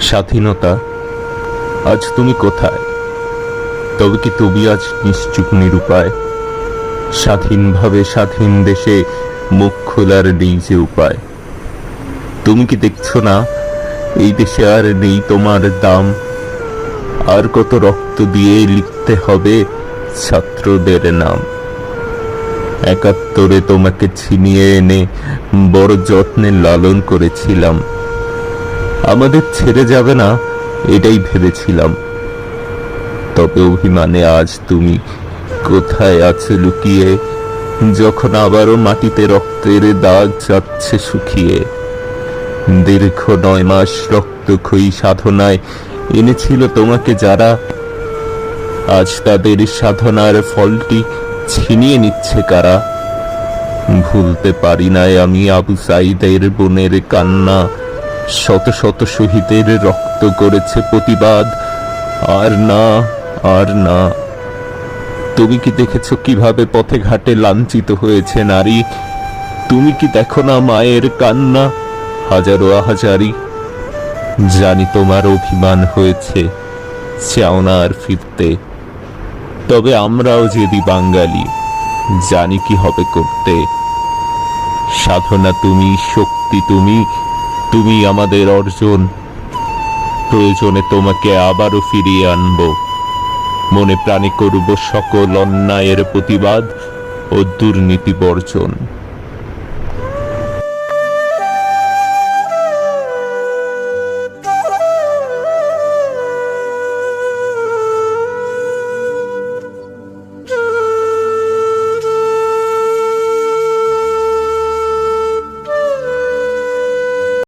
স্বাধীনতা? আজ তুমি কোথায়? তবে কি তুমি আজ নিশ্চুপ নিরুপায়? স্বাধীনভাবে স্বাধীন দেশে মুখ খোলার নেই যে উপায়। তুমি কি দেখছ না, এই দেশে আর নেই তোমার দাম? আর কত রক্ত দিয়ে লিখতে হবে ছাত্রদের নাম? একাত্তরে তোমাকে ছিনিয়ে এনে বড় যত্নে লালন করেছিলাম। আমাদের ছেড়ে যাবে না, এটাই ভেবেছিলাম। তবে অভিমানে আজ তুমি কোথায় আছো লুকিয়ে, যখন আবারও মাটিতে রক্তের দাগ যাচ্ছে শুকিয়ে? দীর্ঘ নয় মাস রক্তক্ষয়ী সাধনায় এনেছিল তোমাকে যারা, আজ তাদের সাধনার ফলটি ছিনিয়ে নিচ্ছে কারা? ভুলতে পারি নাই আমি আবু সাইদের বোনের কান্না। শত শত শহীদের রক্ত করেছে প্রতিবাদ। আর না আর না। তুমি কি দেখেছ কীভাবে পথে ঘাটে লাঞ্ছিত হয়েছে নারী? তুমি কি দেখো না মায়ের কান্না? হাজারো হাজারি জানি তোমার অভিমান হয়েছে, চাও না আর ফিরতে। তবে আমরাও যদি বাঙালি, জানি কি হবে করতে। সাধনা তুমি, শক্তি তুমি তুমি আমাদের অর্জন। প্রয়োজনে তোমাকে আবারও ফিরিয়ে আনব। মনে প্রাণে করব সকল অন্যায়ের প্রতিবাদ ও দুর্নীতি বর্জন।